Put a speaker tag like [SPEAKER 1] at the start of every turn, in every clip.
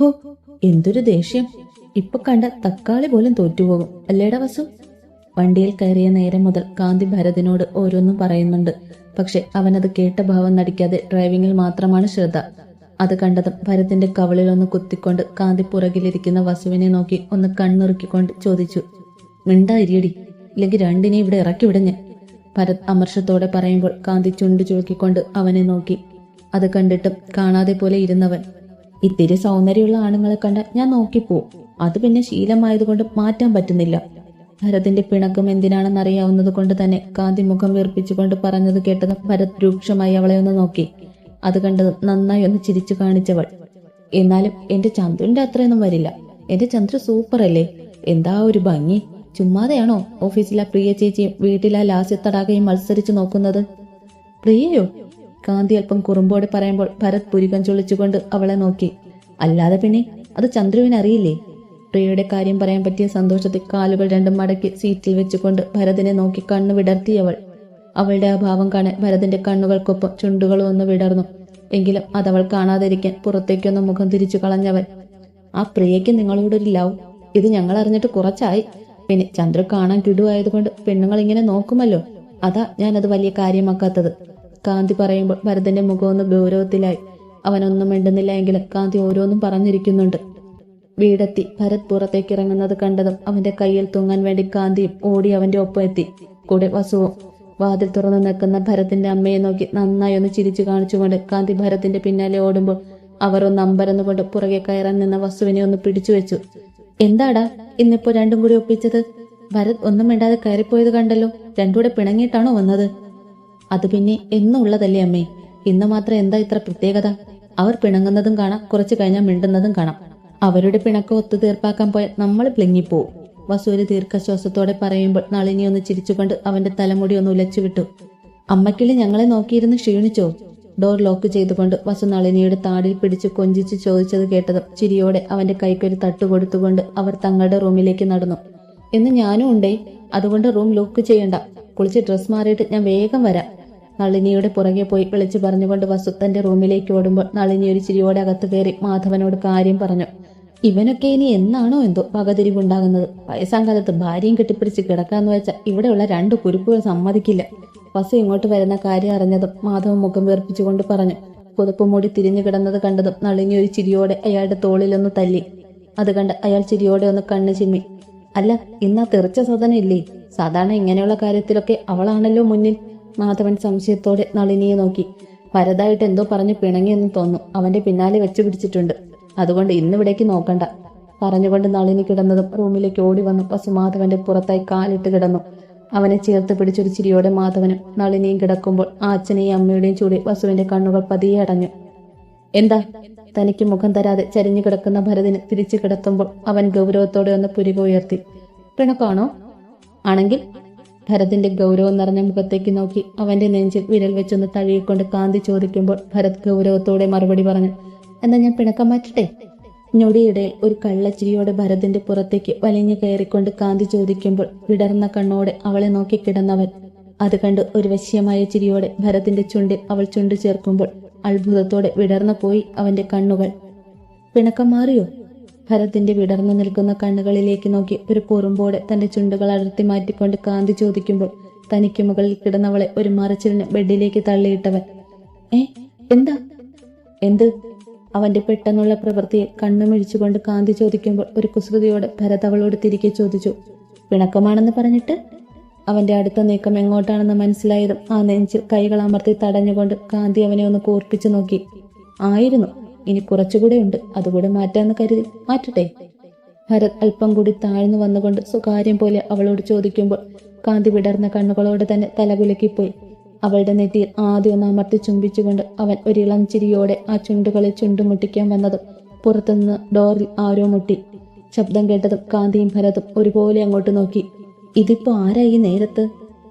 [SPEAKER 1] ഹോ എന്തൊരു ദേഷ്യം. ഇപ്പൊ കണ്ട തക്കാളി പോലും തോറ്റുപോകും. അല്ലേടാ വസു? വണ്ടിയിൽ കയറിയ നേരം മുതൽ കാന്തി ഭരതിനോട് ഓരോന്നും പറയുന്നുണ്ട്. പക്ഷെ അവനത് കേട്ട ഭാവം നടിക്കാതെ ഡ്രൈവിംഗിൽ മാത്രമാണ് ശ്രദ്ധ. അത് കണ്ടതും ഭരതിന്റെ കവളിൽ ഒന്ന് കുത്തിക്കൊണ്ട് കാന്തി പുറകിലിരിക്കുന്ന വസുവിനെ നോക്കി ഒന്ന് കണ്ണുറുക്കിക്കൊണ്ട് ചോദിച്ചു മിണ്ടാ ഇരിയടി. ഇല്ലെങ്കിൽ രണ്ടിനെ ഇവിടെ ഇറക്കി വിടഞ്ഞ്. ഭരത് അമർഷത്തോടെ പറയുമ്പോൾ കാന്തി ചുണ്ടു ചുളുക്കിക്കൊണ്ട് അവനെ നോക്കി. അത് കണ്ടിട്ടും കാണാതെ പോലെ ഇരുന്നവൻ ഇത്തിരി സൗന്ദര്യമുള്ള ആണുങ്ങളെ കണ്ട ഞാൻ നോക്കിപ്പോവും. അത് പിന്നെ ശീലമായതുകൊണ്ട് മാറ്റാൻ പറ്റുന്നില്ല. ഭരതിന്റെ പിണക്കം എന്തിനാണെന്ന് അറിയാവുന്നത് കൊണ്ട് തന്നെ കാന്തി മുഖം വീർപ്പിച്ചുകൊണ്ട് പറഞ്ഞത് കേട്ടത് ഭരത് രൂക്ഷമായി അവളെ ഒന്ന് നോക്കി. അത് കണ്ടത് നന്നായി ഒന്ന് ചിരിച്ചു കാണിച്ചവൾ. എന്നാലും എന്റെ ചന്ദ്രന്റെ അത്രയൊന്നും വരില്ല. എന്റെ ചന്ദ്ര സൂപ്പർ അല്ലേ എന്താ ഒരു ഭംഗി? ചുമ്മാതെയാണോ ഓഫീസിലെ പ്രിയ ചേച്ചിയും വീട്ടിലെ ലാസ്യത്തടാകയും മത്സരിച്ചു നോക്കുന്നത്? പ്രിയയോ? കാന്തി അല്പം കുറുമ്പോടെ പറയുമ്പോൾ ഭരത് പുരികം ചൊളിച്ചുകൊണ്ട് അവളെ നോക്കി. അല്ലാതെ പിന്നെ അത് ചന്ദ്രുവിന് അറിയില്ലേ? പ്രിയയുടെ കാര്യം പറയാൻ പറ്റിയ സന്തോഷത്തിൽ കാലുകൾ രണ്ടും മടക്കി സീറ്റിൽ വെച്ചുകൊണ്ട് ഭരതിനെ നോക്കി കണ്ണു വിടർത്തിയവൾ അവളുടെ അഭാവം ഭാവം കാണാൻ ഭരതിന്റെ കണ്ണുകൾക്കൊപ്പം ചുണ്ടുകളും ഒന്ന് വിടർന്നു. എങ്കിലും അതവൾ കാണാതിരിക്കാൻ പുറത്തേക്കൊന്ന് മുഖം തിരിച്ചു കളഞ്ഞവൾ. ആ പ്രിയയ്ക്ക് നിങ്ങളോടൊരു ലവ്? ഇത് ഞങ്ങൾ അറിഞ്ഞിട്ട് കുറച്ചായി. പിന്നെ ചന്ദ്രു കാണാൻ കിടുവായതുകൊണ്ട് പെണ്ണുങ്ങൾ ഇങ്ങനെ നോക്കുമല്ലോ. അതാ ഞാനത് വലിയ കാര്യമാക്കാത്തത്. കാന്തി പറയുമ്പോൾ ഭരതന്റെ മുഖം ഒന്ന് ഗൗരവത്തിലായി. അവനൊന്നും മിണ്ടുന്നില്ല എങ്കിലും കാന്തി ഓരോന്നും പറഞ്ഞിരിക്കുന്നുണ്ട്. വീടെത്തി. ഭരത് പുറത്തേക്ക് ഇറങ്ങുന്നത് കണ്ടതും അവന്റെ കയ്യിൽ തൂങ്ങാൻ വേണ്ടി കാന്തിയും ഓടി അവന്റെ ഒപ്പം എത്തി. കൂടെ വസുവും വാതിൽ തുറന്നു നിൽക്കുന്ന ഭരത്തിന്റെ അമ്മയെ നോക്കി നന്നായി ഒന്ന് ചിരിച്ചു കാണിച്ചുകൊണ്ട് കാന്തി ഭരത്തിന്റെ പിന്നാലെ ഓടുമ്പോൾ അവർ ഒന്ന് അമ്പരന്നുകൊണ്ട് പുറകെ കയറാൻ നിന്ന വസുവിനെ ഒന്ന് പിടിച്ചു വെച്ചു. എന്താടാ? ഇന്നിപ്പോ രണ്ടും കൂടി ഒപ്പിച്ചത്? ഭരത് ഒന്നും മിണ്ടാതെ കയറിപ്പോയത് കണ്ടല്ലോ. രണ്ടുകൂടെ പിണങ്ങിയിട്ടാണോ വന്നത്? അത് പിന്നെ എന്നുള്ളതല്ലേ അമ്മേ? ഇന്ന് മാത്രം എന്താ ഇത്ര പ്രത്യേകത? അവർ പിണങ്ങുന്നതും കാണാം കുറച്ചു കഴിഞ്ഞാൽ മിണ്ടുന്നതും കാണാം. അവരുടെ പിണക്കം ഒത്തുതീർപ്പാക്കാൻ പോയാൽ നമ്മൾ പ്ലിങ്ങിപ്പോവും വസൂര് ദീർഘശ്വാസത്തോടെ പറയുമ്പോൾ നളിനി ഒന്ന് ചിരിച്ചുകൊണ്ട് അവന്റെ തലമുടി ഒന്ന് ഉലച്ചുവിട്ടു. അമ്മക്കിളി ഞങ്ങളെ നോക്കിയിരുന്ന് ക്ഷീണിച്ചോ? ഡോർ ലോക്ക് ചെയ്തുകൊണ്ട് വസു നളിനിയുടെ താടിയിൽ പിടിച്ച് കൊഞ്ചിച്ച് ചോദിച്ചത് കേട്ടതും ചിരിയോടെ അവന്റെ കൈക്കൊരു തട്ട് കൊടുത്തുകൊണ്ട് അവർ തങ്ങളുടെ റൂമിലേക്ക് നടന്നു. എന്ന് ഞാനും ഉണ്ടേ അതുകൊണ്ട് റൂം ലോക്ക് ചെയ്യണ്ട. കുളിച്ച് ഡ്രസ് മാറിയിട്ട് ഞാൻ വേഗം വരാം. നളിനിയുടെ പുറകെ പോയി വിളിച്ചു പറഞ്ഞുകൊണ്ട് വസു തന്റെ റൂമിലേക്ക് ഓടുമ്പോൾ നളിനി ഒരു ചിരിയോടെ അകത്ത് കയറി മാധവനോട് കാര്യം പറഞ്ഞു. ഇവനൊക്കെ ഇനി എന്നാണോ എന്തോ പകതിരിവുണ്ടാകുന്നത് വയസ്സാം കാലത്ത് ഭാര്യയും കെട്ടിപ്പിടിച്ച് കിടക്കാന്ന് വെച്ചാൽ ഇവിടെയുള്ള രണ്ട് കുരുപ്പുകൾ സമ്മതിക്കില്ല. വസു ഇങ്ങോട്ട് വരുന്ന കാര്യം അറിഞ്ഞതും മാധവൻ മുഖം വീർപ്പിച്ചുകൊണ്ട് പറഞ്ഞു. പുതപ്പ് മൂടി തിരിഞ്ഞു കിടന്നത് കണ്ടതും നളിനി ഒരു ചിരിയോടെ അയാളുടെ തോളിലൊന്ന് തല്ലി. അത് കണ്ട് അയാൾ ചിരിയോടെ ഒന്ന് കണ്ണു ചിമ്മി. അല്ല ഇന്നാ തെറിച്ച സദന ഇല്ലേ? സാധാരണ ഇങ്ങനെയുള്ള കാര്യത്തിലൊക്കെ അവളാണല്ലോ മുന്നിൽ. മാധവൻ സംശയത്തോടെ നളിനിയെ നോക്കി. വരതായിട്ട് എന്തോ പറഞ്ഞ് പിണങ്ങിയെന്ന് തോന്നുന്നു. അവന്റെ പിന്നാലെ വെച്ചു പിടിച്ചിട്ടുണ്ട്. അതുകൊണ്ട് ഇന്നിവിടേക്ക് നോക്കണ്ട. പറഞ്ഞുകൊണ്ട് നളിനി കിടന്നതും റൂമിലേക്ക് ഓടി വന്നു. പശു മാധവന്റെ പുറത്തായി കാലിട്ട് കിടന്നു. അവനെ ചേർത്ത് പിടിച്ചൊരു ചിരിയോടെ മാധവനും നളിനിയും കിടക്കുമ്പോൾ ആ അച്ഛനെയും അമ്മയുടെയും ചൂടി വസുവിന്റെ കണ്ണുകൾ പതിയെ അടഞ്ഞു. എന്താ? തനിക്ക് മുഖം തരാതെ ചരിഞ്ഞു കിടക്കുന്ന ഭരതിന് തിരിച്ചു കിടത്തുമ്പോൾ അവൻ ഗൗരവത്തോടെ ഒന്ന് പുരിക ഉയർത്തി. പിണക്കാണോ ആണെങ്കിൽ ഭരതിന്റെ ഗൗരവം നിറഞ്ഞ മുഖത്തേക്ക് നോക്കി അവന്റെ നെഞ്ചിൽ വിരൽ വെച്ചൊന്ന് തഴുകിക്കൊണ്ട് കാന്തി ചോദിക്കുമ്പോൾ ഭരത് ഗൗരവത്തോടെ മറുപടി പറഞ്ഞു എന്നാ ഞാൻ പിണക്കം മാറ്റട്ടെ? ഞൊടിയിടയിൽ ഒരു കള്ളച്ചിരിയോടെ ഭരതിന്റെ പുറത്തേക്ക് വലിഞ്ഞു കയറിക്കൊണ്ട് കാന്തി ചോദിക്കുമ്പോൾ വിടർന്ന കണ്ണോടെ അവളെ നോക്കി കിടന്നവൻ. അത് കണ്ട് ഒരു വശ്യമായ ചിരിയോടെ ഭരതിന്റെ ചുണ്ടിൽ അവൾ ചുണ്ടു ചേർക്കുമ്പോൾ അത്ഭുതത്തോടെ വിടർന്നു പോയി അവന്റെ കണ്ണുകൾ. പിണക്കം മാറിയോ? ഭരത്തിന്റെ വിടർന്നു നിൽക്കുന്ന കണ്ണുകളിലേക്ക് നോക്കി ഒരു കുറുമ്പോടെ തന്റെ ചുണ്ടുകൾ അടർത്തി മാറ്റിക്കൊണ്ട് കാന്തി ചോദിക്കുമ്പോൾ തനിക്ക് മുകളിൽ കിടന്നവളെ ഒരു മറച്ചിലിന് ബെഡിലേക്ക് തള്ളിയിട്ടവൻ ഏ എന്താ? എന്ത്? അവന്റെ പെട്ടെന്നുള്ള പ്രവൃത്തിയെ കണ്ണുമിഴിച്ചുകൊണ്ട് കാന്തി ചോദിക്കുമ്പോൾ ഒരു കുസൃതിയോടെ ഭരത് അവളോട് തിരികെ ചോദിച്ചു പിണക്കമാണെന്ന് പറഞ്ഞിട്ട്? അവന്റെ അടുത്ത നീക്കം എങ്ങോട്ടാണെന്ന് മനസ്സിലായതും ആ നെഞ്ചിൽ കൈകൾ അമർത്തി തടഞ്ഞുകൊണ്ട് കാന്തി അവനെ ഒന്ന് കൂർപ്പിച്ചു നോക്കി ആയിരുന്നു. ഇനി കുറച്ചുകൂടെ ഉണ്ട്. അതുകൂടെ മാറ്റാന്ന് കരുതി. മാറ്റട്ടെ. ഭരത് അല്പം കൂടി താഴ്ന്നു വന്നുകൊണ്ട് സ്വകാര്യം പോലെ അവളോട് ചോദിക്കുമ്പോൾ കാന്തി വിടർന്ന കണ്ണുകളോട് തന്നെ തലകുലക്കിപ്പോയി. അവളുടെ നെറ്റിയിൽ ആദ്യം ഒന്ന് അമർത്തി ചുംബിച്ചുകൊണ്ട് അവൻ ഒരു ഇളം ചിരിയോടെ ആ ചുണ്ടുകളിൽ ചുണ്ടുമുട്ടിക്കാൻ വന്നതും പുറത്തുനിന്ന് ഡോറിൽ ആരോ മുട്ടി. ശബ്ദം കേട്ടതും കാന്തിയും ഭരതും ഒരുപോലെ അങ്ങോട്ട് നോക്കി. ഇതിപ്പോ ആരാ ഈ നേരത്ത്?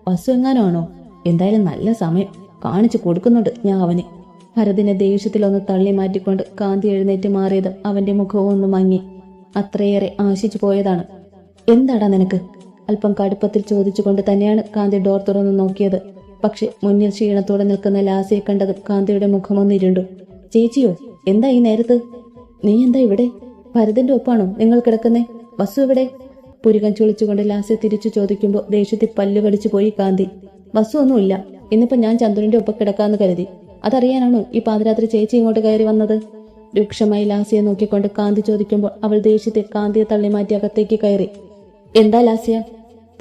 [SPEAKER 1] വസു എങ്ങാനാണോ? എന്തായാലും നല്ല സമയം. കാണിച്ചു കൊടുക്കുന്നുണ്ട് ഞാൻ അവനെ. ഭരതിനെ ദേഷ്യത്തിലൊന്ന് തള്ളി മാറ്റിക്കൊണ്ട് കാന്തി എഴുന്നേറ്റ് മാറിയത് അവന്റെ മുഖവും ഒന്ന് മങ്ങി. അത്രയേറെ ആശിച്ചു പോയതാണ്. എന്താടാ നിനക്ക്? അല്പം കടുപ്പത്തിൽ ചോദിച്ചുകൊണ്ട് തന്നെയാണ് കാന്തി ഡോർ തുറന്നു നോക്കിയത്. പക്ഷെ മുന്നിൽ ക്ഷീണത്തോടെ നിൽക്കുന്ന ലാസിയെ കണ്ടത് കാന്തിയുടെ മുഖമൊന്നിരുണ്ടു ചേച്ചിയോ എന്താ ഈ നേരത്ത്? നീ എന്താ ഇവിടെ? ഭരതന്റെ ഒപ്പാണോ നിങ്ങൾ കിടക്കുന്നേ? വസു എവിടെ? പുരുകൻ ചുളിച്ചുകൊണ്ട് ലാസ്യ തിരിച്ചു ചോദിക്കുമ്പോൾ ദേഷ്യത്തിൽ പല്ലു കടിച്ചു പോയി കാന്തി. വസു ഒന്നുമില്ല. ഇന്നിപ്പോ ഞാൻ ചന്ദ്രന്റെ ഒപ്പം കിടക്കാന്ന് കരുതി. അതറിയാനാണോ ഈ പാതിരാത്രി ചേച്ചി ഇങ്ങോട്ട് കയറി വന്നത്? രൂക്ഷമായി ലാസിയെ നോക്കിക്കൊണ്ട് കാന്തി ചോദിക്കുമ്പോൾ അവൾ ദേഷ്യത്തെ കാന്തിയെ തള്ളി മാറ്റി അകത്തേക്ക് കയറി. എന്താ ലാസിയ?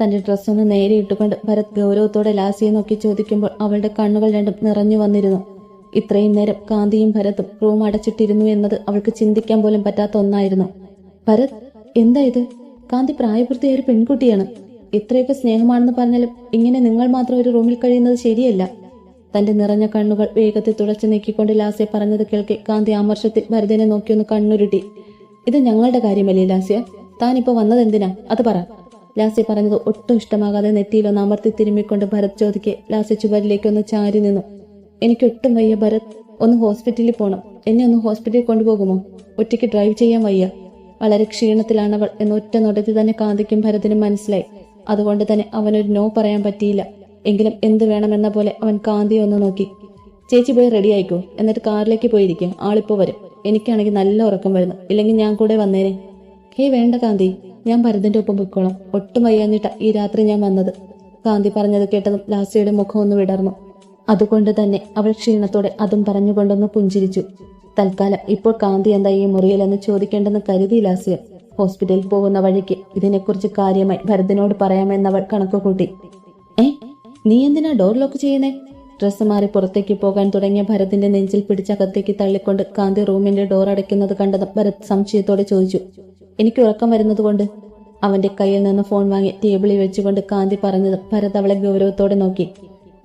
[SPEAKER 1] തന്റെ ഡ്രസ്സൊന്ന് നേരെ ഇട്ടുകൊണ്ട് ഭരത് ഗൗരവത്തോടെ ലാസിയെ നോക്കി ചോദിക്കുമ്പോൾ അവളുടെ കണ്ണുകൾ രണ്ടും നിറഞ്ഞു വന്നിരുന്നു. ഇത്രയും നേരം കാന്തിയും ഭരത്തും റൂം അടച്ചിട്ടിരുന്നു എന്നത് അവൾക്ക് ചിന്തിക്കാൻ പോലും പറ്റാത്ത ഒന്നായിരുന്നു. ഭരത് എന്താ ഇത്? കാന്തി പ്രായപൂർത്തിയായ ഒരു പെൺകുട്ടിയാണ്. ഇത്രയൊക്കെ സ്നേഹമാണെന്ന് പറഞ്ഞാലും ഇങ്ങനെ നിങ്ങൾ മാത്രം ഒരു റൂമിൽ കഴിയുന്നത് ശരിയല്ല. തന്റെ നിറഞ്ഞ കണ്ണുകൾ വേഗത്തിൽ തുടച്ചു നീക്കിക്കൊണ്ട് ലാസ്യ പറഞ്ഞത് കേൾക്കെ കാന്തി ആമർഷത്തിൽ ഭരതനെ നോക്കിയൊന്ന് കണ്ണുരുട്ടി. ഇത് ഞങ്ങളുടെ കാര്യമല്ലേ ലാസ്യ? താനിപ്പോ വന്നത് എന്തിനാ അത് പറ. ലാസ്യ പറഞ്ഞത് ഒട്ടും ഇഷ്ടമാകാതെ നെറ്റിയിലൊന്ന് അമർത്തി തിരുമ്മിക്കൊണ്ട് ഭരത് ചോദിക്കെ ലാസ്യ ചുവരിലേക്കൊന്ന് ചാരി നിന്നു. എനിക്കൊട്ടും വയ്യ ഭരത്. ഒന്ന് ഹോസ്പിറ്റലിൽ പോണം. എന്നെ ഒന്ന് ഹോസ്പിറ്റലിൽ കൊണ്ടുപോകുമോ? ഒറ്റയ്ക്ക് ഡ്രൈവ് ചെയ്യാൻ വയ്യ. വളരെ ക്ഷീണത്തിലാണവൾ എന്ന് ഒറ്റ നോട്ടത്തിൽ തന്നെ കാന്തിക്കും ഭരതിനും മനസ്സിലായി. അതുകൊണ്ട് തന്നെ അവനൊരു നോ പറയാൻ പറ്റിയില്ല. എങ്കിലും എന്ത് വേണമെന്ന പോലെ അവൻ കാന്തിയെ ഒന്ന് നോക്കി. ചേച്ചി പോയി റെഡി ആയിക്കോ? എന്നിട്ട് കാറിലേക്ക് പോയിരിക്കും. ആളിപ്പോ വരും. എനിക്കാണെങ്കിൽ നല്ല ഉറക്കം വരുന്നു. ഇല്ലെങ്കിൽ ഞാൻ കൂടെ വന്നേനെ. ഹേ വേണ്ട കാന്തി. ഞാൻ ഭരതന്റെ ഒപ്പം പൊയ്ക്കോളാം. ഒട്ടും വയ്യാഞ്ഞിട്ട ഈ രാത്രി ഞാൻ വന്നത്. കാന്തി പറഞ്ഞത് കേട്ടതും ലാസിയുടെ മുഖം ഒന്ന് വിടർന്നു. അതുകൊണ്ട് തന്നെ അവൾ ക്ഷീണത്തോടെ അതും പറഞ്ഞുകൊണ്ടൊന്ന് പുഞ്ചിരിച്ചു. തൽക്കാലം ഇപ്പോൾ കാന്തി എന്താ ഈ മുറിയിലെന്ന് ചോദിക്കേണ്ടെന്ന് കരുതി ലാസ്യ. ഹോസ്പിറ്റലിൽ പോകുന്ന വഴിക്ക് ഇതിനെക്കുറിച്ച് കാര്യമായി ഭരതനോട് പറയാമെന്നവൾ കണക്കുകൂട്ടി. ഏ നീ എന്തിനാ ഡോർ ലോക്ക് ചെയ്യുന്നേ? ഡ്രസ്സ് മാറി പുറത്തേക്ക് പോകാൻ തുടങ്ങിയ ഭരതിന്റെ നെഞ്ചിൽ പിടിച്ചകത്തേക്ക് തള്ളിക്കൊണ്ട് കാന്തി റൂമിന്റെ ഡോർ അടയ്ക്കുന്നത് കണ്ടത് ഭരത് സംശയത്തോടെ ചോദിച്ചു. എനിക്ക് ഉറക്കം വരുന്നതുകൊണ്ട് അവന്റെ കയ്യിൽ നിന്ന് ഫോൺ വാങ്ങി ടേബിളിൽ വെച്ചുകൊണ്ട് കാന്തി പറഞ്ഞത് ഭരത് അവളെ ഗൗരവത്തോടെ നോക്കി.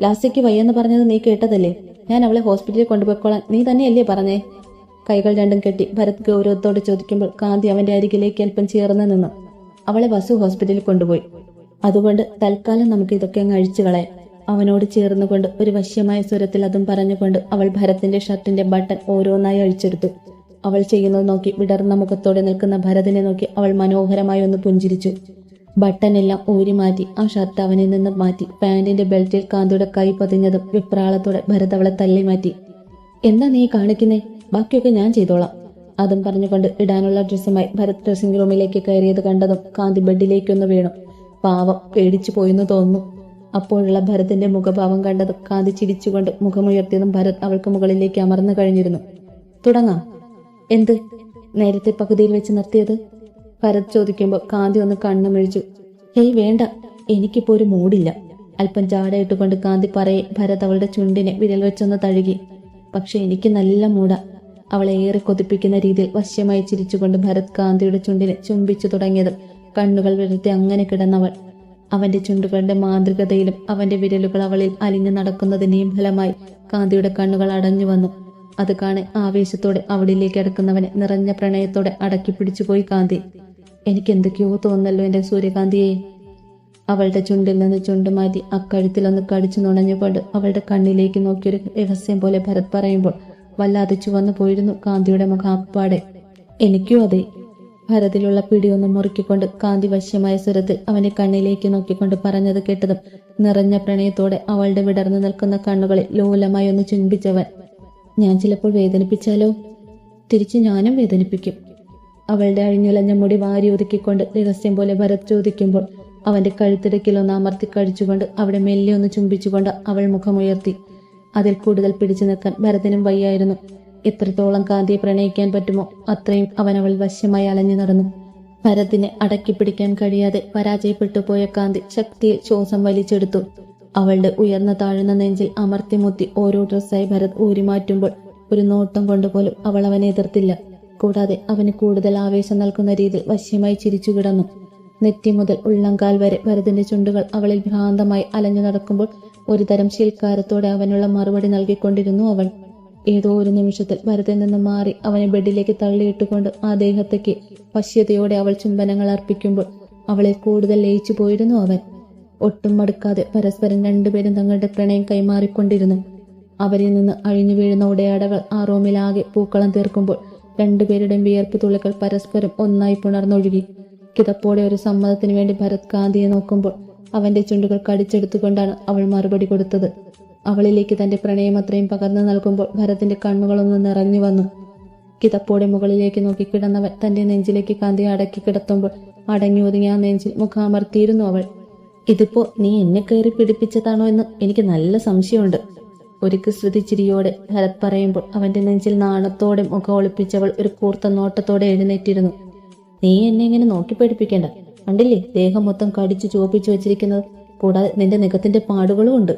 [SPEAKER 1] ലാസ്യയ്ക്ക് വയ്യെന്ന് പറഞ്ഞത് നീ കേട്ടതല്ലേ? ഞാൻ അവളെ ഹോസ്പിറ്റലിൽ കൊണ്ടുപോയിക്കോളാൻ നീ തന്നെയല്ലേ പറഞ്ഞേ? കൈകൾ രണ്ടും കെട്ടി ഭരത് ഗൗരവത്തോടെ ചോദിക്കുമ്പോൾ കാന്തി അവന്റെ അരികിലേക്ക് അല്പം ചേർന്ന് നിന്നു. അവളെ വസു ഹോസ്പിറ്റലിൽ കൊണ്ടുപോയി. അതുകൊണ്ട് തൽക്കാലം നമുക്ക് ഇതൊക്കെ അങ്ങ് അഴിച്ചു കളയാം. അവനോട് ചേർന്നുകൊണ്ട് ഒരു വശ്യമായ സ്വരത്തിൽ അതും പറഞ്ഞുകൊണ്ട് അവൾ ഭരത്തിന്റെ ഷർട്ടിന്റെ ബട്ടൺ ഓരോന്നായി അഴിച്ചെടുത്തു. അവൾ ചെയ്യുന്നത് നോക്കി വിടർന്ന മുഖത്തോടെ നിൽക്കുന്ന ഭരതിനെ നോക്കി അവൾ മനോഹരമായി ഒന്ന് പുഞ്ചിരിച്ചു. ബട്ടണെല്ലാം ഊരി മാറ്റി ആ ഷർട്ട് അവനിൽ നിന്ന് മാറ്റി പാന്റിന്റെ ബെൽറ്റിൽ കാന്തിയുടെ കൈ പതിഞ്ഞതും വിപ്രാളത്തോടെ ഭരത് അവളെ തള്ളി മാറ്റി. എന്താ നീ കാണിക്കുന്നേ? ബാക്കിയൊക്കെ ഞാൻ ചെയ്തോളാം. അതും പറഞ്ഞുകൊണ്ട് ഇടാനുള്ള ഡ്രസ്സുമായി ഭരത് ഡ്രസ്സിംഗ് റൂമിലേക്ക് കയറിയത് കണ്ടതും കാന്തി ബെഡിലേക്കൊന്ന് വീണു. പാവം പേടിച്ചു പോയെന്ന് തോന്നുന്നു. അപ്പോഴുള്ള ഭരത്തിന്റെ മുഖഭാവം കണ്ടതും കാതി ചിരിച്ചുകൊണ്ട് മുഖമുയർത്തിയതും ഭരത് അവൾക്ക് മുകളിലേക്ക് അമർന്നു കഴിഞ്ഞിരുന്നു. തുടങ്ങാം. എന്ത്? നേരത്തെ പകുതിയിൽ വെച്ച് നിർത്തിയത്? ഭരത് ചോദിക്കുമ്പോൾ കാന്തി ഒന്ന് കണ്ണു മിഴിച്ചു ഹേയ് വേണ്ട. എനിക്കിപ്പോ ഒരു മൂടില്ല. അല്പം ചാടയിട്ടുകൊണ്ട് കാന്തി പറയെ ഭരത് അവളുടെ ചുണ്ടിനെ വിരൽ വെച്ചൊന്ന് തഴുകി. പക്ഷെ എനിക്ക് നല്ല മൂട. അവളെ ഏറെ കൊതിപ്പിക്കുന്ന രീതിയിൽ വശ്യമായി ചിരിച്ചുകൊണ്ട് ഭരത് കാന്തിയുടെ ചുണ്ടിനെ ചുംബിച്ചു തുടങ്ങിയതും കണ്ണുകൾ വെറുതെ അങ്ങനെ കിടന്നവൾ. അവന്റെ ചുണ്ടുകളുടെ മാന്ത്രികതയിലും അവന്റെ വിരലുകൾ അവളിൽ അലിഞ്ഞു നടക്കുന്നതിന്റെയും ഫലമായി കാന്തിയുടെ കണ്ണുകൾ അടഞ്ഞു വന്നു. അത് കാണെ ആവേശത്തോടെ അവളിലേക്ക് അടക്കുന്നവനെ നിറഞ്ഞ പ്രണയത്തോടെ അടക്കി പിടിച്ചുപോയി കാന്തി. എനിക്ക് എന്തൊക്കെയോ തോന്നല്ലോ എന്റെ സൂര്യകാന്തിയെ. അവളുടെ ചുണ്ടിൽ നിന്ന് ചുണ്ട് മാറ്റി അക്കഴുത്തിലൊന്ന് കടിച്ചു നുണഞ്ഞുകൊണ്ട് അവളുടെ കണ്ണിലേക്ക് നോക്കിയൊരു രഹസ്യം പോലെ ഭരത് പറയുമ്പോൾ വല്ലാതെ ചുവന്നു പോയിരുന്നു കാന്തിയുടെ മുഖാപ്പാടെ എനിക്കും അതെ? ഭരതിലുള്ള പിടിയൊന്ന് മുറുക്കിക്കൊണ്ട് കാന്തി വശ്യമായ സ്വരത്തിൽ അവനെ കണ്ണിലേക്ക് നോക്കിക്കൊണ്ട് പറഞ്ഞത് കേട്ടതും നിറഞ്ഞ പ്രണയത്തോടെ അവളുടെ വിടർന്നു നിൽക്കുന്ന കണ്ണുകളിൽ ലോലമായി ഒന്ന് ചുംബിച്ചവൻ ഞാൻ ചിലപ്പോൾ വേദനിപ്പിച്ചാലോ? തിരിച്ച് ഞാനും വേദനിപ്പിക്കും. അവളുടെ അഴിഞ്ഞുലഞ്ഞ മുടി വാരി ഒതുക്കിക്കൊണ്ട് രഹസ്യം പോലെ ഭരത് ചോദിക്കുമ്പോൾ അവന്റെ കഴുത്തിടക്കിൽ ഒന്ന് അമർത്തി കഴിച്ചുകൊണ്ട് അവിടെ മെല്ലെ ഒന്ന് ചുംബിച്ചുകൊണ്ട് അവൾ മുഖമുയർത്തി. അതിൽ കൂടുതൽ പിടിച്ചു നിൽക്കാൻ ഭരതനും വയ്യായിരുന്നു. എത്രത്തോളം കാന്തിയെ പ്രണയിക്കാൻ പറ്റുമോ അത്രയും അവൻ അവൾ വശ്യമായി അലഞ്ഞു നടന്നു. ഭരതിനെ അടക്കി പിടിക്കാൻ കഴിയാതെ പരാജയപ്പെട്ടു പോയ കാന്തി ശക്തിയിൽ ശ്വാസം വലിച്ചെടുത്തു. അവളുടെ ഉയർന്ന താഴ്ന്ന നെഞ്ചിൽ അമർത്തിമുത്തി ഓരോ ഡ്രസ്സായി ഭരത് ഊരിമാറ്റുമ്പോൾ ഒരു നോട്ടം കൊണ്ടുപോലും അവൾ അവനെ എതിർത്തില്ല. കൂടാതെ അവന് കൂടുതൽ ആവേശം നൽകുന്ന രീതിയിൽ വശ്യമായി ചിരിച്ചു കിടന്നു. നെറ്റി മുതൽ ഉള്ളംകാൽ വരെ ഭരതിന്റെ ചുണ്ടുകൾ അവളിൽ ഭ്രാന്തമായി അലഞ്ഞു നടക്കുമ്പോൾ ഒരു ഒരുതരം ശീൽക്കാരത്തോടെ അവനുള്ള മറുപടി നൽകിക്കൊണ്ടിരുന്നു അവൾ. ഏതോ ഒരു നിമിഷത്തിൽ ഭരതിൽ നിന്ന് മാറി അവനെ ബെഡിലേക്ക് തള്ളിയിട്ടുകൊണ്ട് ആ ദേഹത്തേക്ക് പശ്യതയോടെ അവൾ ചുംബനങ്ങൾ അർപ്പിക്കുമ്പോൾ അവളെ കൂടുതൽ ലയിച്ചു പോയിരുന്നു അവൻ. ഒട്ടും മടുക്കാതെ പരസ്പരം രണ്ടുപേരും തങ്ങളുടെ പ്രണയം കൈമാറിക്കൊണ്ടിരുന്നു. അവരിൽ നിന്ന് അഴിഞ്ഞു വീഴുന്ന ഉടയാടകൾ ആ റൂമിലാകെ പൂക്കളം തീർക്കുമ്പോൾ രണ്ടുപേരുടെയും വിയർപ്പ് തുള്ളികൾ പരസ്പരം ഒന്നായി പുണർന്നൊഴുകി. കിതപ്പോടെ ഒരു സമ്മതത്തിനു വേണ്ടി ഭരത് കാന്തിയെ നോക്കുമ്പോൾ അവന്റെ ചുണ്ടുകൾ കടിച്ചെടുത്തുകൊണ്ടാണ് അവൾ മറുപടി കൊടുത്തത്. അവളിലേക്ക് തന്റെ പ്രണയം അത്രയും പകർന്നു നൽകുമ്പോൾ ഭരത്തിന്റെ കണ്ണുകളൊന്ന് നിറഞ്ഞു വന്നു. കിതപ്പോടെ മുകളിലേക്ക് നോക്കി കിടന്നവൻ തന്റെ നെഞ്ചിലേക്ക് കാന്തി അടക്കി കിടത്തുമ്പോൾ അടങ്ങി ഒതുങ്ങി ആ നെഞ്ചിൽ മുഖാമർത്തിയിരുന്നു അവൾ. ഇതിപ്പോ നീ എന്നെ കയറി പിടിപ്പിച്ചതാണോ എന്ന് എനിക്ക് നല്ല സംശയമുണ്ട്. ഒരു ശ്രുതിച്ചിരിയോടെ ചിരിയോടെ ഭരത് പറയുമ്പോൾ അവന്റെ നെഞ്ചിൽ നാണത്തോടെ മുഖം ഒളിപ്പിച്ചവൾ ഒരു കൂർത്ത നോട്ടത്തോടെ എഴുന്നേറ്റിരുന്നു. നീ എന്നെ ഇങ്ങനെ നോക്കി പഠിപ്പിക്കേണ്ട കണ്ടില്ലേ? ദേഹം മൊത്തം കടിച്ചു ചുവപ്പിച്ചു വെച്ചിരിക്കുന്നത്. കൂടാതെ നിന്റെ നിഖത്തിന്റെ പാടുകളും ഉണ്ട്.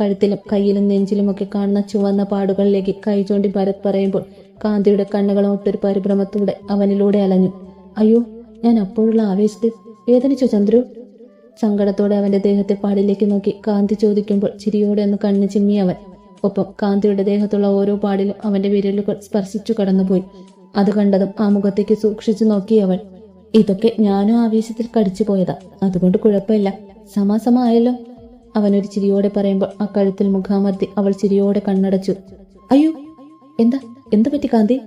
[SPEAKER 1] കഴുത്തിലും കയ്യിലും നെഞ്ചിലുമൊക്കെ കാണുന്ന ചുവന്ന പാടുകളിലേക്ക് കൈ ചൂണ്ടി ഭരത് പറയുമ്പോൾ കാന്തിയുടെ കണ്ണുകളും ഒട്ടൊരു പരിഭ്രമത്തോടെ അവനിലൂടെ അലഞ്ഞു. അയ്യോ ഞാൻ അപ്പോഴുള്ള ആവേശത്തിൽ വേദനിച്ചു ചന്ദ്രു? സങ്കടത്തോടെ അവന്റെ ദേഹത്തെ പാടിലേക്ക് നോക്കി കാന്തി ചോദിക്കുമ്പോൾ ചിരിയോടെ ഒന്ന് കണ്ണു ചിമ്മി അവൻ. ഒപ്പം കാന്തിയുടെ ദേഹത്തുള്ള ഓരോ പാടിലും അവന്റെ വിരലുകൾ സ്പർശിച്ചു കടന്നുപോയി. അത് കണ്ടതും ആ മുഖത്തേക്ക് സൂക്ഷിച്ചു നോക്കി അവൾ ഇതൊക്കെ ഞാനും ആവേശത്തിൽ കടിച്ചു പോയതാ അതുകൊണ്ട് കുഴപ്പമില്ല. സമാസമ ആയല്ലോ അവനൊരു ചിരിയോടെ പറയുമ്പോൾ ആ കഴുത്തിൽ മുഖാമർത്തി അവൾ ചിരിയോടെ കണ്ണടച്ചു. അയ്യോ എന്താ? എന്താ പറ്റി കാന്തി?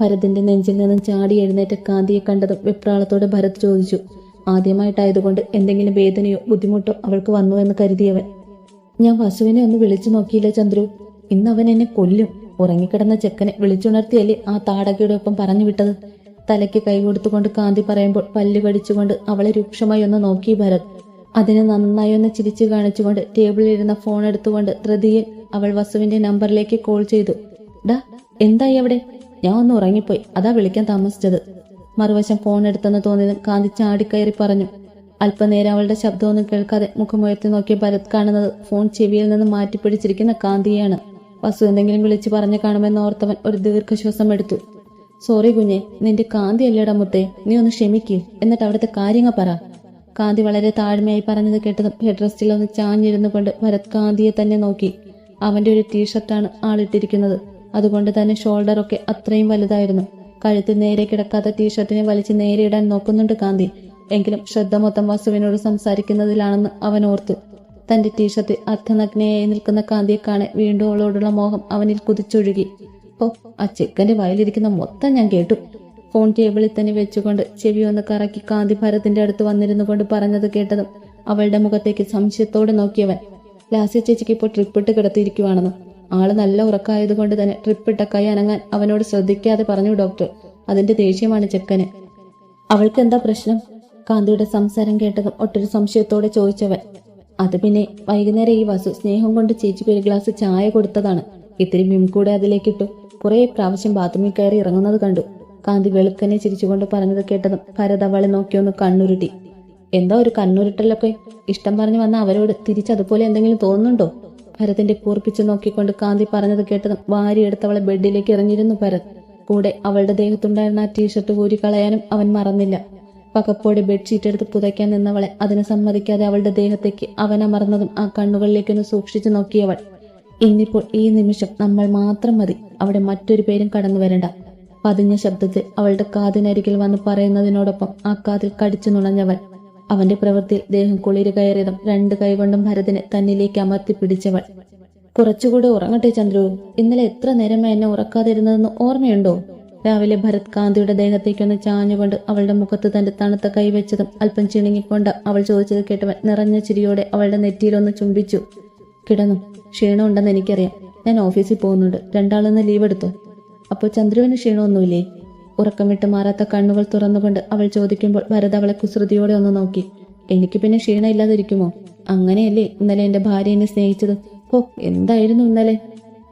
[SPEAKER 1] ഭരതിന്റെ നെഞ്ചിൽ നിന്നും ചാടി എഴുന്നേറ്റ കാന്തിയെ കണ്ടതും വെപ്രാളത്തോടെ ഭരത് ചോദിച്ചു. ആദ്യമായിട്ടായതുകൊണ്ട് എന്തെങ്കിലും വേദനയോ ബുദ്ധിമുട്ടോ അവൾക്ക് വന്നു എന്ന് കരുതിയവൻ. ഞാൻ വസുവിനെ ഒന്ന് വിളിച്ചു നോക്കിയില്ല ചന്ദ്രു. ഇന്ന് അവൻ എന്നെ കൊല്ലും. ഉറങ്ങിക്കിടന്ന ചെക്കനെ വിളിച്ചുണർത്തിയല്ലേ ആ താടകയുടെ ഒപ്പം പറഞ്ഞു വിട്ടത്? തലയ്ക്ക് കൈ കൊടുത്തുകൊണ്ട് കാന്തി പറയുമ്പോൾ പല്ല് കടിച്ചുകൊണ്ട് അവളെ രൂക്ഷമായി ഒന്ന് നോക്കി ഭരത്. അതിന് നന്നായി ഒന്ന് ചിരിച്ചു കാണിച്ചുകൊണ്ട് ടേബിളിൽ ഇരുന്ന ഫോൺ എടുത്തുകൊണ്ട് ധൃതിയിൽ അവൾ വസുവിന്റെ നമ്പറിലേക്ക് കോൾ ചെയ്തു. ഡാ എന്തായി അവിടെ? ഞാൻ ഒന്ന് ഉറങ്ങിപ്പോയി. അതാ വിളിക്കാൻ താമസിച്ചത്. മറുവശം ഫോൺ എടുത്തെന്ന് തോന്നിയത് കാന്തി ചാടിക്കയറി പറഞ്ഞു. അല്പനേരം അവളുടെ ശബ്ദമൊന്നും കേൾക്കാതെ മുഖമുയർത്തി നോക്കിയ ഭരത് കാണുന്നത് ഫോൺ ചെവിയിൽ നിന്ന് മാറ്റിപ്പിടിച്ചിരിക്കുന്ന കാന്തിയാണ്. വസു എന്തെങ്കിലും വിളിച്ചു പറഞ്ഞു കാണുമെന്ന് ഓർത്തവൻ ഒരു ദീർഘശ്വാസം എടുത്തു. സോറി കുഞ്ഞെ നിന്റെ കാന്തി അല്ലേടാ മുത്തേ? നീ ഒന്ന് ക്ഷമിക്ക്. എന്നിട്ട് അവിടുത്തെ കാര്യങ്ങൾ പറ. കാന്തി വളരെ താഴ്മയായി പറഞ്ഞത് കേട്ടതും ഹെഡ് റെസ്റ്റിൽ ഒന്ന് ചാഞ്ഞിരുന്നു കൊണ്ട് ഭരത് കാന്തിയെ തന്നെ നോക്കി. അവന്റെ ഒരു ടീഷർട്ടാണ് ആളിട്ടിരിക്കുന്നത് അതുകൊണ്ട് തന്നെ ഷോൾഡർ ഒക്കെ അത്രയും വലുതായിരുന്നു. കഴുത്ത് നേരെ കിടക്കാത്ത ടീഷർട്ടിനെ വലിച്ച് നേരെ ഇടാൻ നോക്കുന്നുണ്ട് കാന്തി. എങ്കിലും ശ്രദ്ധ മൊത്തം വസുവിനോട് സംസാരിക്കുന്നതിലാണെന്ന് അവൻ ഓർത്തു. തന്റെ ടീഷർട്ട് അർദ്ധനഗ്നയായി നിൽക്കുന്ന കാന്തിയെ കാണെ വീണ്ടും അവളോടുള്ള മോഹം അവനിൽ കുതിച്ചൊഴുകി. ഓ ആ ചെക്കന്റെ വയലിരിക്കുന്ന മൊത്തം ഞാൻ കേട്ടു. ഫോൺ ടേബിളിൽ തന്നെ വെച്ചുകൊണ്ട് ചെവി ഒന്ന് കറക്കി കാന്തി ഭരത്തിന്റെ അടുത്ത് വന്നിരുന്നു കൊണ്ട് പറഞ്ഞത് കേട്ടതും അവളുടെ മുഖത്തേക്ക് സംശയത്തോടെ നോക്കിയവൻ ലാസ്യ ചേച്ചിക്ക് ഇപ്പോൾ ട്രിപ്പിട്ട് കിടത്തിയിരിക്കുവാണെന്ന്. ആൾ നല്ല ഉറക്കായതുകൊണ്ട് തന്നെ ട്രിപ്പിട്ട കൈ അനങ്ങാൻ അവനോട് ശ്രദ്ധിക്കാതെ പറഞ്ഞു ഡോക്ടർ അതിന്റെ ദേഷ്യമാണ് ചെക്കന്. അവൾക്ക് എന്താ പ്രശ്നം? കാന്തിയുടെ സംസാരം കേട്ടതും ഒട്ടൊരു സംശയത്തോടെ ചോദിച്ചവൻ അത് പിന്നെ വൈകുന്നേരം ഈ വസു സ്നേഹം കൊണ്ട് ചേച്ചിക്ക് ഒരു ഗ്ലാസ് ചായ കൊടുത്തതാണ്. ഇത്തിരി മിംകൂടെ അതിലേക്കിട്ടു. കുറെ പ്രാവശ്യം ബാത്റൂമിൽ കയറി ഇറങ്ങുന്നത് കണ്ടു. കാന്തി വെളുക്കനെ ചിരിച്ചുകൊണ്ട് പറഞ്ഞത് കേട്ടതും ഭരത് അവളെ നോക്കിയൊന്ന് കണ്ണുരുട്ടി. എന്താ ഒരു കണ്ണുരുട്ടലൊക്കെ? ഇഷ്ടം പറഞ്ഞു വന്ന അവരോട് തിരിച്ചതുപോലെ എന്തെങ്കിലും തോന്നുന്നുണ്ടോ? ഭരതിന്റെ കൂർപ്പിച്ചു നോക്കിക്കൊണ്ട് കാന്തി പറഞ്ഞത് കേട്ടതും വാരിയെടുത്തവളെ ബെഡിലേക്ക് ഇറങ്ങിയിരുന്നു ഭരത്. കൂടെ അവളുടെ ദേഹത്തുണ്ടായിരുന്ന ആ ടീഷർട്ട് ഊരി കളയാനും അവൻ മറന്നില്ല. പകപ്പോടെ ബെഡ്ഷീറ്റ് എടുത്ത് പുതയ്ക്കാൻ നിന്നവളെ അതിനെ സമ്മതിക്കാതെ അവളുടെ ദേഹത്തേക്ക് അവൻ അമർന്നതും ആ കണ്ണുകളിലേക്കൊന്ന് സൂക്ഷിച്ചു നോക്കിയവൾ. ഇന്നിപ്പോൾ ഈ നിമിഷം നമ്മൾ മാത്രം മതി. അവിടെ മറ്റൊരു പേരും കടന്നു വരണ്ട. പതിഞ്ഞ ശബ്ദത്തിൽ അവളുടെ കാതിനരികിൽ വന്ന് പറയുന്നതിനോടൊപ്പം ആ കാതിൽ കടിച്ചു നുണഞ്ഞവൾ. അവന്റെ പ്രവൃത്തിയിൽ ദേഹം കുളിര് കയറിയതും രണ്ട് കൈകൊണ്ടും ഭരതിനെ തന്നിലേക്ക് അമർത്തി പിടിച്ചവൾ. കുറച്ചുകൂടെ ഉറങ്ങട്ടെ ചന്ദ്രു. ഇന്നലെ എത്ര നേരം എന്നെ ഉറക്കാതിരുന്നതെന്ന് ഓർമ്മയുണ്ടോ? രാവിലെ ഭരത് കാന്തിയുടെ ദേഹത്തേക്കൊന്ന് ചാഞ്ഞുകൊണ്ട് അവളുടെ മുഖത്ത് തന്റെ തണുത്ത കൈവച്ചതും അല്പം ചിണുങ്ങിക്കൊണ്ട് അവൾ ചോദിച്ചത് കേട്ടവൻ നിറഞ്ഞ ചിരിയോടെ അവളുടെ നെറ്റിയിലൊന്ന് ചുംബിച്ചു. കിടന്നു. ക്ഷീണമുണ്ടെന്ന് എനിക്കറിയാം. ഞാൻ ഓഫീസിൽ പോകുന്നുണ്ട്. രണ്ടാളൊന്ന് ലീവ് എടുത്തോ? അപ്പോൾ ചന്ദ്രുവിന് ക്ഷീണമൊന്നുമില്ലേ? ഉറക്കം വിട്ട് മാറാത്ത കണ്ണുകൾ തുറന്നുകൊണ്ട് അവൾ ചോദിക്കുമ്പോൾ ഭരത് അവളെ കുസൃതിയോടെ ഒന്ന് നോക്കി. എനിക്ക് പിന്നെ ക്ഷീണം ഇല്ലാതിരിക്കുമോ അങ്ങനെയല്ലേ ഇന്നലെ എന്റെ ഭാര്യ എന്നെ സ്നേഹിച്ചത്? ഓ എന്തായിരുന്നു ഇന്നലെ?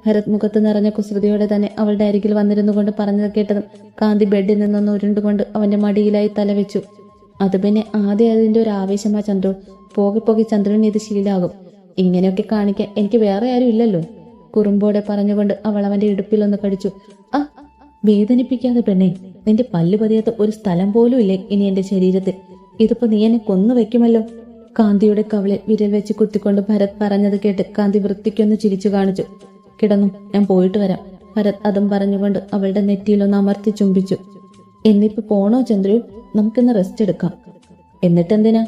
[SPEAKER 1] ഭരത് മുഖത്ത് നിറഞ്ഞ കുസൃതിയോടെ തന്നെ അവളുടെ അരികിൽ വന്നിരുന്നു കൊണ്ട് പറഞ്ഞത് കേട്ടതും കാന്തി ബെഡിൽ നിന്നൊന്ന് ഉരുണ്ടുകൊണ്ട് അവന്റെ മടിയിലായി തലവെച്ചു അത് പിന്നെ ആദ്യം അതിന്റെ ഒരു ആവേശമാ ചന്ദ്രു. പോകെ പോകെ ചന്ദ്രന് ഇത് ശീലാകും. ഇങ്ങനെയൊക്കെ കാണിക്കാൻ എനിക്ക് വേറെ ആരും ഇല്ലല്ലോ. കുറുമ്പോടെ പറഞ്ഞുകൊണ്ട് അവൾ അവന്റെ ഇടുപ്പിലൊന്ന് കടിച്ചു. ആ വേദനിപ്പിക്കാതെ പെണ്ണെ നിന്റെ പല്ല് പതിയാത്ത ഒരു സ്ഥലം പോലും ഇല്ലേ ഇനി എന്റെ ശരീരത്തിൽ? ഇതിപ്പോ നീ എന്നെ കൊന്നു വെക്കുമല്ലോ കാന്തിയുടെ കവളെ വിരൽ വെച്ച് കുത്തിക്കൊണ്ട് ഭരത് പറഞ്ഞത് കേട്ട് കാന്തി വൃത്തിക്കൊന്ന് ചിരിച്ചു കാണിച്ചു. കിടന്നു ഞാൻ പോയിട്ട് വരാം ഭരത് അതും പറഞ്ഞുകൊണ്ട് അവളുടെ നെറ്റിയിലൊന്ന് അമർത്തി ചുംബിച്ചു. എന്നിപ്പോ പോണോ ചന്ദ്രു? നമുക്കിന്ന് റെസ്റ്റ് എടുക്കാം. എന്നിട്ടെന്തിനാ?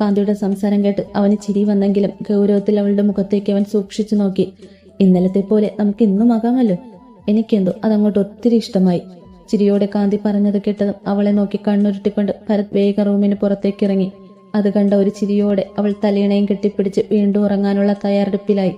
[SPEAKER 1] കാന്തിയുടെ സംസാരം കേട്ട് അവന് ചിരി വന്നെങ്കിലും ഗൗരവത്തിൽ അവളുടെ മുഖത്തേക്ക് അവൻ സൂക്ഷിച്ചു നോക്കി. ഇന്നലത്തെ പോലെ നമുക്ക് ഇന്നും ആകാമല്ലോ? എനിക്കെന്തോ അതങ്ങോട്ട് ഒത്തിരി ഇഷ്ടമായി. ചിരിയോടെ കാന്തി പറഞ്ഞത് കേട്ടതും അവളെ നോക്കി കണ്ണുരുട്ടിക്കൊണ്ട് ഭരത് വേഗം റൂമിന് പുറത്തേക്ക് ഇറങ്ങി അത് കണ്ട ഒരു ചിരിയോടെ അവൾ തലയിണയും കെട്ടിപ്പിടിച്ച് വീണ്ടും ഉറങ്ങാനുള്ള തയ്യാറെടുപ്പിലായി.